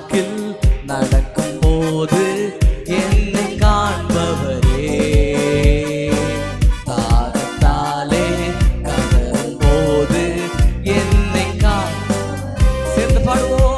வாக்கில் நடக்கும் போது என்னை காண்பவரே. தாகத்தாலே கவரும் போது என்னை காண் சேர்ந்து பாடுவோம்.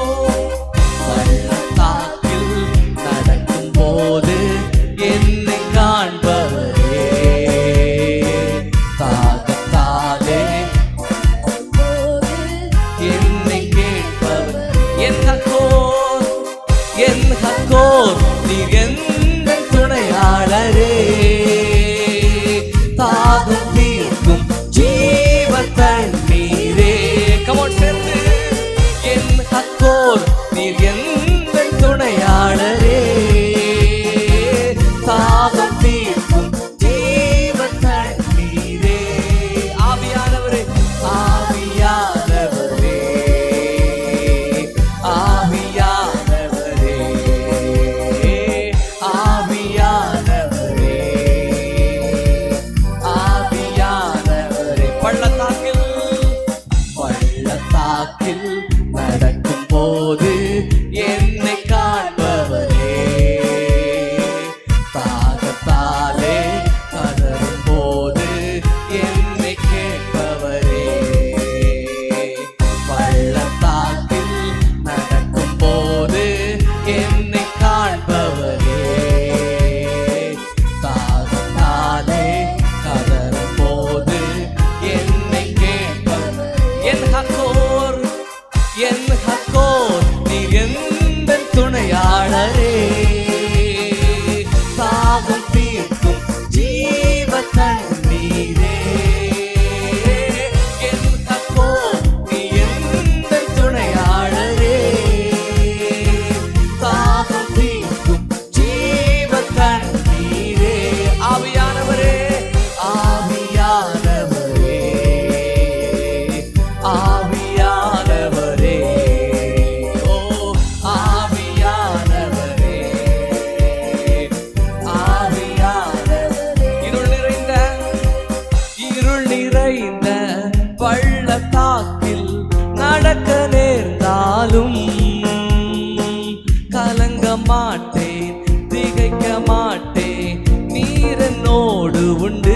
உன்னோடு உண்டு.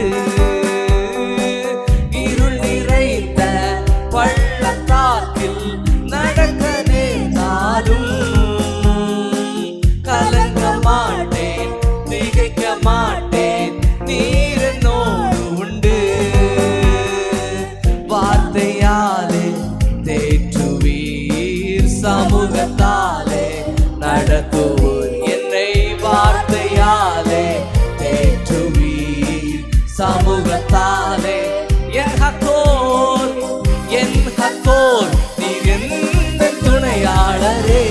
சாவே என் ஹத்தோர் என் ஹத்தோர் நீர் எந்த துணையாளரே?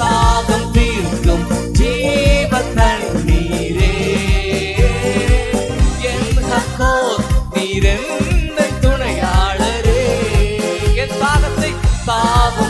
தாகம் தீர்க்கும் ஜீவ தண்ணீரே என் ஹத்தோர் நீர் துணையாளரே? என் தாகத்தை தாகம்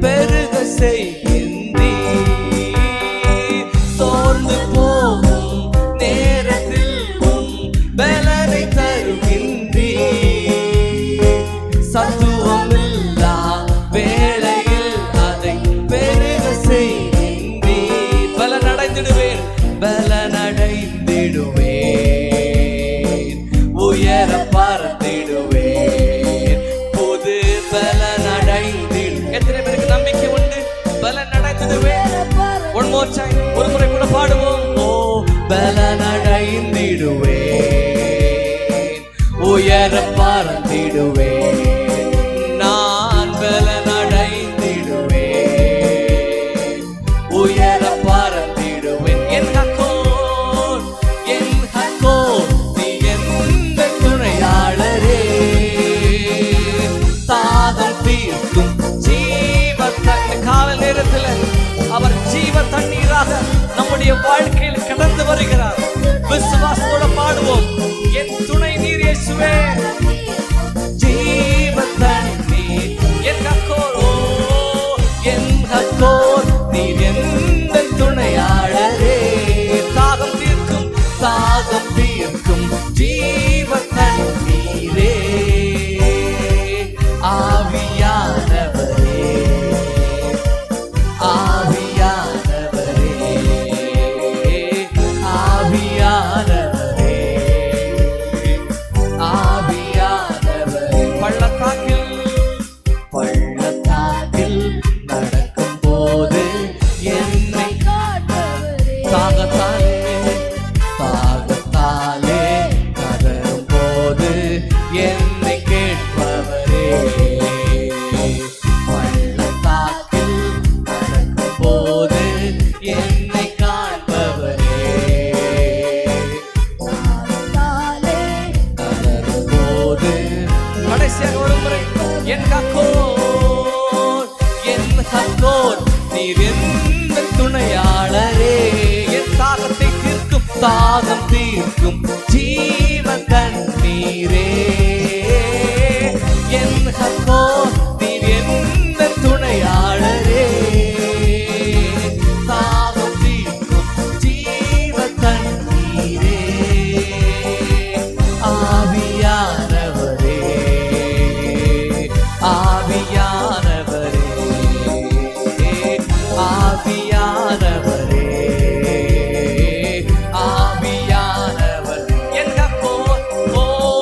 பெருக செய். கரங்குதுவே ஒன் மோர் டைம் ஒரு முறை கூட பாடுவோம். ஓ பலனடைந்திடுவே உயர பறந்திடுவே நான் பலனடைந்திடுவே உயர நம்முடைய வாழ்க்கையில் கடந்து வருகிறார். விசுவாச